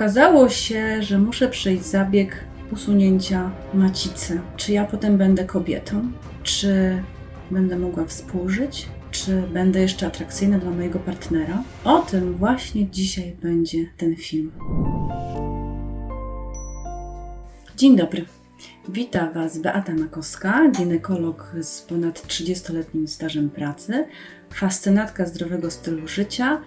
Okazało się, że muszę przejść zabieg usunięcia macicy. Czy ja potem będę kobietą? Czy będę mogła współżyć? Czy będę jeszcze atrakcyjna dla mojego partnera? O tym właśnie dzisiaj będzie ten film. Dzień dobry. Witam Was Beata Makowska, ginekolog z ponad 30-letnim stażem pracy, fascynatka zdrowego stylu życia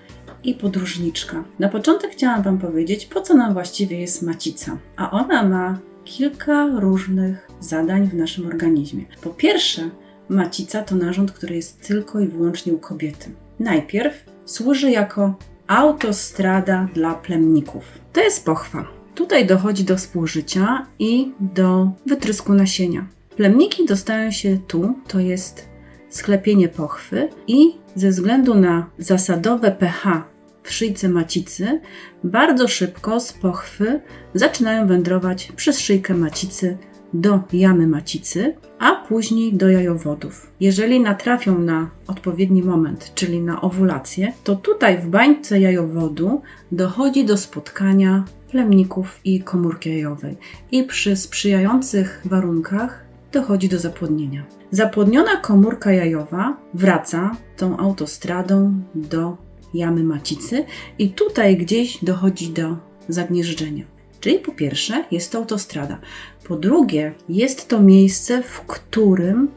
i podróżniczka. Na początek chciałam Wam powiedzieć, po co nam właściwie jest macica. A ona ma kilka różnych zadań w naszym organizmie. Po pierwsze, macica to narząd, który jest tylko i wyłącznie u kobiety. Najpierw służy jako autostrada dla plemników. To jest pochwa. Tutaj dochodzi do współżycia i do wytrysku nasienia. Plemniki dostają się tu, to jest sklepienie pochwy i ze względu na zasadowe pH w szyjce macicy, bardzo szybko z pochwy zaczynają wędrować przez szyjkę macicy do jamy macicy, a później do jajowodów. Jeżeli natrafią na odpowiedni moment, czyli na owulację, to tutaj w bańce jajowodu dochodzi do spotkania plemników i komórki jajowej i przy sprzyjających warunkach dochodzi do zapłodnienia. Zapłodniona komórka jajowa wraca tą autostradą do jamy macicy i tutaj gdzieś dochodzi do zagnieżdżenia. Czyli po pierwsze jest to autostrada. Po drugie jest to miejsce, w którym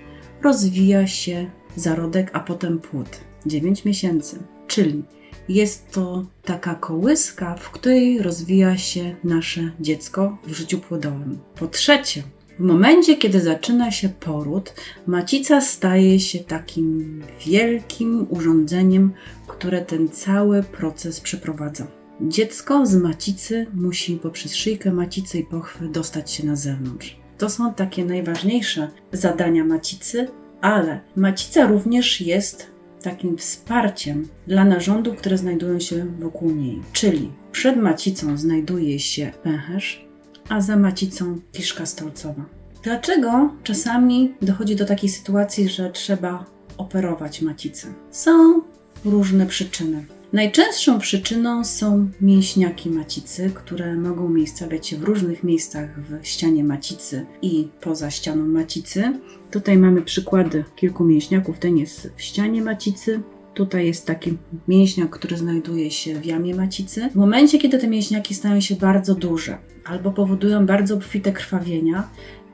rozwija się zarodek, a potem płód. 9 miesięcy. Czyli jest to taka kołyska, w której rozwija się nasze dziecko w życiu płodowym. Po trzecie, w momencie, kiedy zaczyna się poród, macica staje się takim wielkim urządzeniem, które ten cały proces przeprowadza. Dziecko z macicy musi poprzez szyjkę macicy i pochwy dostać się na zewnątrz. To są takie najważniejsze zadania macicy, ale macica również jest takim wsparciem dla narządów, które znajdują się wokół niej. Czyli przed macicą znajduje się pęcherz, a za macicą kiszka stolcowa. Dlaczego czasami dochodzi do takiej sytuacji, że trzeba operować macicę? Są różne przyczyny. Najczęstszą przyczyną są mięśniaki macicy, które mogą miejscowiać się w różnych miejscach w ścianie macicy i poza ścianą macicy. Tutaj mamy przykłady kilku mięśniaków. Ten jest w ścianie macicy, Tutaj jest taki mięśniak, który znajduje się w jamie macicy. W momencie, kiedy te mięśniaki stają się bardzo duże albo powodują bardzo obfite krwawienia,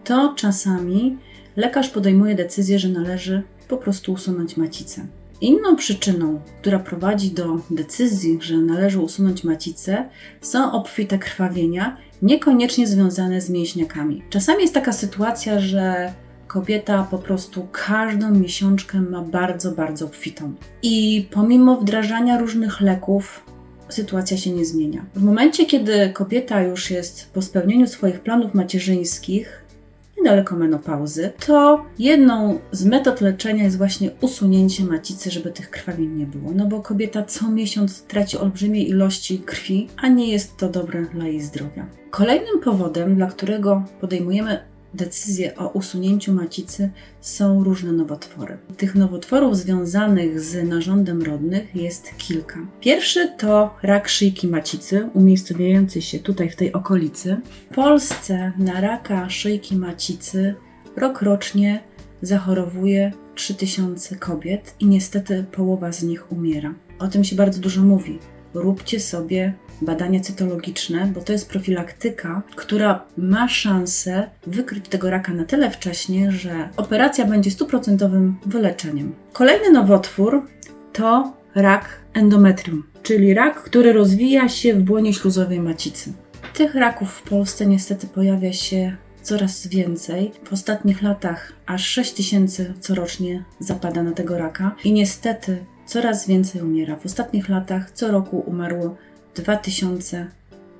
to czasami lekarz podejmuje decyzję, że należy po prostu usunąć macicę. Inną przyczyną, która prowadzi do decyzji, że należy usunąć macicę, są obfite krwawienia, niekoniecznie związane z mięśniakami. Czasami jest taka sytuacja, że kobieta po prostu każdą miesiączkę ma bardzo, bardzo obfitą. I pomimo wdrażania różnych leków, sytuacja się nie zmienia. W momencie, kiedy kobieta już jest po spełnieniu swoich planów macierzyńskich, niedaleko menopauzy, to jedną z metod leczenia jest właśnie usunięcie macicy, żeby tych krwawień nie było. No bo kobieta co miesiąc traci olbrzymie ilości krwi, a nie jest to dobre dla jej zdrowia. Kolejnym powodem, dla którego podejmujemy decyzje o usunięciu macicy są różne nowotwory. Tych nowotworów związanych z narządem rodnych jest kilka. Pierwszy to rak szyjki macicy, umiejscowiający się tutaj w tej okolicy. W Polsce na raka szyjki macicy rokrocznie zachorowuje 3000 kobiet i niestety połowa z nich umiera. O tym się bardzo dużo mówi. Róbcie sobie badania cytologiczne, bo to jest profilaktyka, która ma szansę wykryć tego raka na tyle wcześnie, że operacja będzie stuprocentowym wyleczeniem. Kolejny nowotwór to rak endometrium, czyli rak, który rozwija się w błonie śluzowej macicy. Tych raków w Polsce niestety pojawia się coraz więcej. W ostatnich latach aż 6 tysięcy corocznie zapada na tego raka i niestety coraz więcej umiera. W ostatnich latach co roku umarło 2000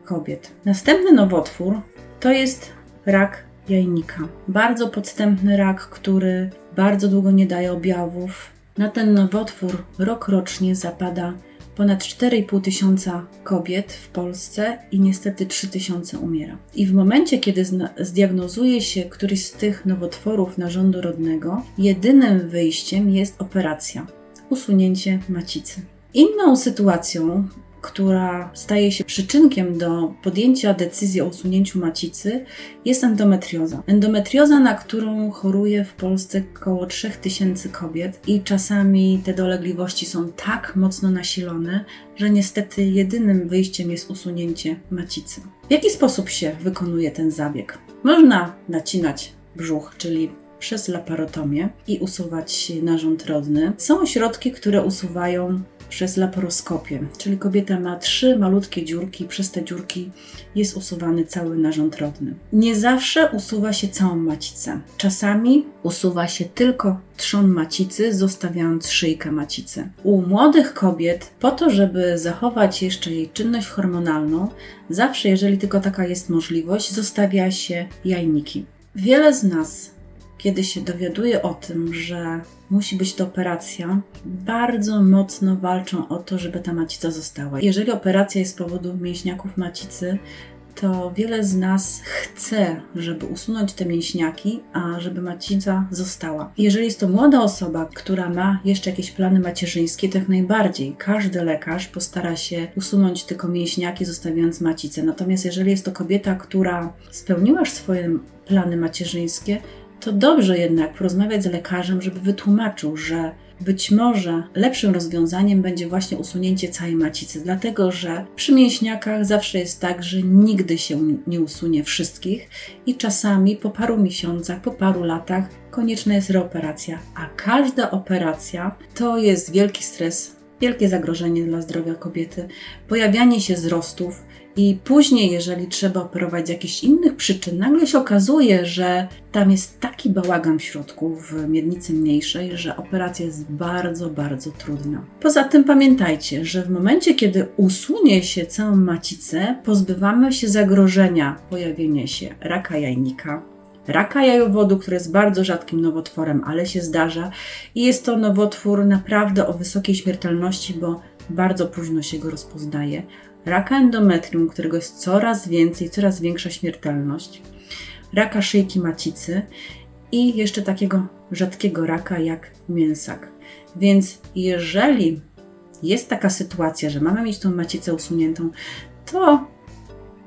kobiet. Następny nowotwór to jest rak jajnika. Bardzo podstępny rak, który bardzo długo nie daje objawów. Na ten nowotwór rok rocznie zapada ponad 4,5 tysiąca kobiet w Polsce i niestety 3 tysiące umiera. I w momencie, kiedy zdiagnozuje się któryś z tych nowotworów narządu rodnego, jedynym wyjściem jest operacja usunięcie macicy. Inną sytuacją która staje się przyczynkiem do podjęcia decyzji o usunięciu macicy, jest endometrioza. Endometrioza, na którą choruje w Polsce około 3000 kobiet i czasami te dolegliwości są tak mocno nasilone, że niestety jedynym wyjściem jest usunięcie macicy. W jaki sposób się wykonuje ten zabieg? Można nacinać brzuch, czyli przez laparotomię i usuwać narząd rodny. Są środki, które usuwają przez laparoskopię, czyli kobieta ma trzy malutkie dziurki, przez te dziurki jest usuwany cały narząd rodny. Nie zawsze usuwa się całą macicę. Czasami usuwa się tylko trzon macicy, zostawiając szyjkę macicy. U młodych kobiet, po to, żeby zachować jeszcze jej czynność hormonalną, zawsze, jeżeli tylko taka jest możliwość, zostawia się jajniki. Wiele z nas kiedy się dowiaduje o tym, że musi być to operacja, bardzo mocno walczą o to, żeby ta macica została. Jeżeli operacja jest z powodu mięśniaków macicy, to wiele z nas chce, żeby usunąć te mięśniaki, a żeby macica została. Jeżeli jest to młoda osoba, która ma jeszcze jakieś plany macierzyńskie, to jak najbardziej każdy lekarz postara się usunąć tylko mięśniaki, zostawiając macicę. Natomiast jeżeli jest to kobieta, która spełniła już swoje plany macierzyńskie, to dobrze jednak porozmawiać z lekarzem, żeby wytłumaczył, że być może lepszym rozwiązaniem będzie właśnie usunięcie całej macicy, dlatego że przy mięśniakach zawsze jest tak, że nigdy się nie usunie wszystkich i czasami po paru miesiącach, po paru latach konieczna jest reoperacja, a każda operacja to jest wielki stres, wielkie zagrożenie dla zdrowia kobiety, pojawianie się wzrostów, i później, jeżeli trzeba operować z jakichś innych przyczyn, nagle się okazuje, że tam jest taki bałagan w środku, w miednicy mniejszej, że operacja jest bardzo, bardzo trudna. Poza tym pamiętajcie, że w momencie, kiedy usunie się całą macicę, pozbywamy się zagrożenia pojawienia się raka jajnika, raka jajowodu, który jest bardzo rzadkim nowotworem, ale się zdarza i jest to nowotwór naprawdę o wysokiej śmiertelności, bo bardzo późno się go rozpoznaje raka endometrium, którego jest coraz więcej, coraz większa śmiertelność, raka szyjki macicy i jeszcze takiego rzadkiego raka jak mięsak. Więc jeżeli jest taka sytuacja, że mamy mieć tą macicę usuniętą, to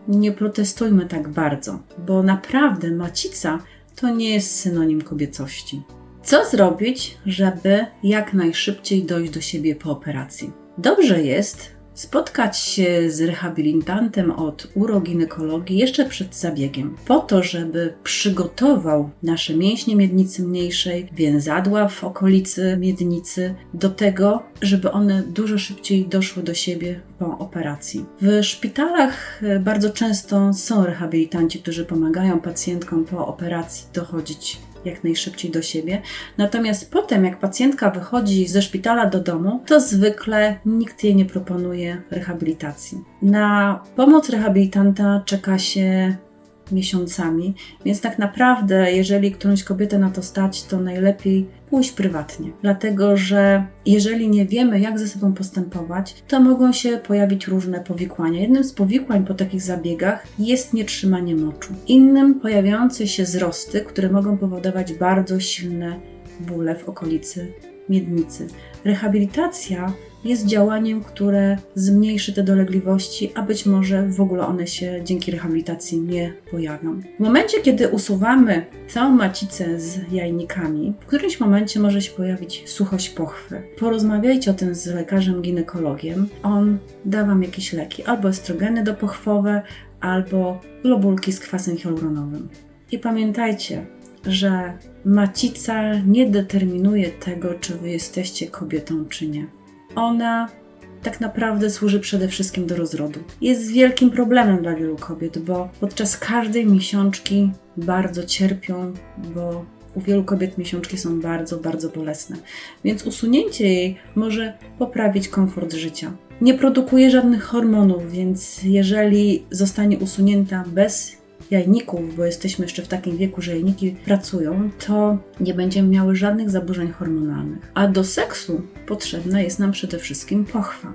nie protestujmy tak bardzo, bo naprawdę macica to nie jest synonim kobiecości. Co zrobić, żeby jak najszybciej dojść do siebie po operacji? Dobrze jest spotkać się z rehabilitantem od uroginekologii jeszcze przed zabiegiem, po to, żeby przygotował nasze mięśnie miednicy mniejszej, więzadła w okolicy miednicy do tego, żeby one dużo szybciej doszły do siebie po operacji. W szpitalach e, bardzo często są rehabilitanci, którzy pomagają pacjentkom po operacji dochodzić jak najszybciej do siebie. Natomiast potem, jak pacjentka wychodzi ze szpitala do domu, to zwykle nikt jej nie proponuje rehabilitacji. Na pomoc rehabilitanta czeka się miesiącami, więc tak naprawdę, jeżeli którąś kobietę na to stać, to najlepiej pójść prywatnie, dlatego że jeżeli nie wiemy, jak ze sobą postępować, to mogą się pojawić różne powikłania. Jednym z powikłań po takich zabiegach jest nietrzymanie moczu. Innym pojawiające się wzrosty, które mogą powodować bardzo silne bóle w okolicy miednicy. Rehabilitacja jest działaniem, które zmniejszy te dolegliwości, a być może w ogóle one się dzięki rehabilitacji nie pojawią. W momencie, kiedy usuwamy całą macicę z jajnikami, w którymś momencie może się pojawić suchość pochwy. Porozmawiajcie o tym z lekarzem ginekologiem. On da Wam jakieś leki, albo estrogeny dopochwowe, albo globulki z kwasem hialuronowym. I pamiętajcie, że macica nie determinuje tego, czy wy jesteście kobietą, czy nie. Ona tak naprawdę służy przede wszystkim do rozrodu. Jest wielkim problemem dla wielu kobiet, bo podczas każdej miesiączki bardzo cierpią, bo u wielu kobiet miesiączki są bardzo, bardzo bolesne. Więc usunięcie jej może poprawić komfort życia. Nie produkuje żadnych hormonów, więc jeżeli zostanie usunięta bez jajników, bo jesteśmy jeszcze w takim wieku, że jajniki pracują, to nie będziemy miały żadnych zaburzeń hormonalnych. A do seksu potrzebna jest nam przede wszystkim pochwa.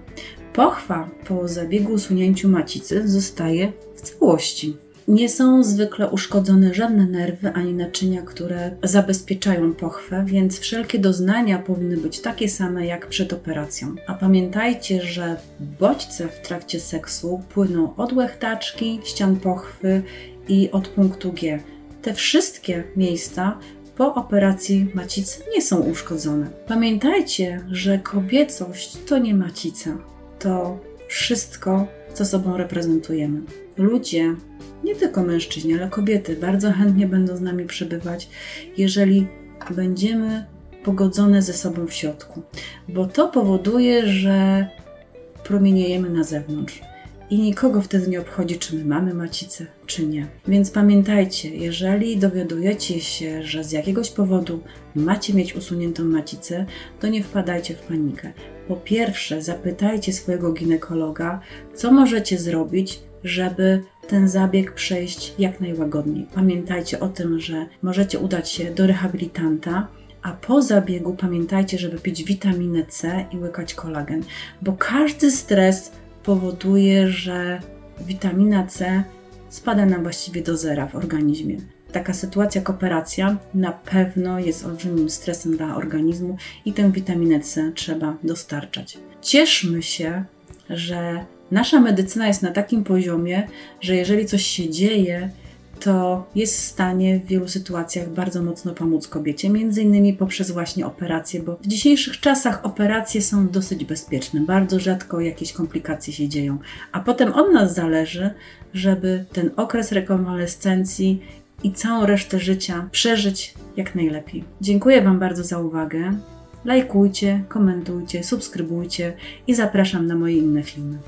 Pochwa po zabiegu usunięciu macicy zostaje w całości. Nie są zwykle uszkodzone żadne nerwy ani naczynia, które zabezpieczają pochwę, więc wszelkie doznania powinny być takie same jak przed operacją. A pamiętajcie, że bodźce w trakcie seksu płyną od łechtaczki, ścian pochwy i od punktu G. Te wszystkie miejsca po operacji macicy nie są uszkodzone. Pamiętajcie, że kobiecość to nie macica, to wszystko, co sobą reprezentujemy. Ludzie, nie tylko mężczyźni, ale kobiety, bardzo chętnie będą z nami przebywać, jeżeli będziemy pogodzone ze sobą w środku, bo to powoduje, że promieniejemy na zewnątrz. I nikogo wtedy nie obchodzi, czy my mamy macicę, czy nie. Więc pamiętajcie, jeżeli dowiadujecie się, że z jakiegoś powodu macie mieć usuniętą macicę, to nie wpadajcie w panikę. Po pierwsze, zapytajcie swojego ginekologa, co możecie zrobić, żeby ten zabieg przejść jak najłagodniej. Pamiętajcie o tym, że możecie udać się do rehabilitanta, a po zabiegu pamiętajcie, żeby pić witaminę C i łykać kolagen, bo każdy stres powoduje, że witamina C spada nam właściwie do zera w organizmie. Taka sytuacja jak operacja na pewno jest olbrzymim stresem dla organizmu i tę witaminę C trzeba dostarczać. Cieszmy się, że nasza medycyna jest na takim poziomie, że jeżeli coś się dzieje, to jest w stanie w wielu sytuacjach bardzo mocno pomóc kobiecie, między innymi poprzez właśnie operacje, bo w dzisiejszych czasach operacje są dosyć bezpieczne, bardzo rzadko jakieś komplikacje się dzieją, a potem od nas zależy, żeby ten okres rekonwalescencji i całą resztę życia przeżyć jak najlepiej. Dziękuję Wam bardzo za uwagę. Lajkujcie, komentujcie, subskrybujcie i zapraszam na moje inne filmy.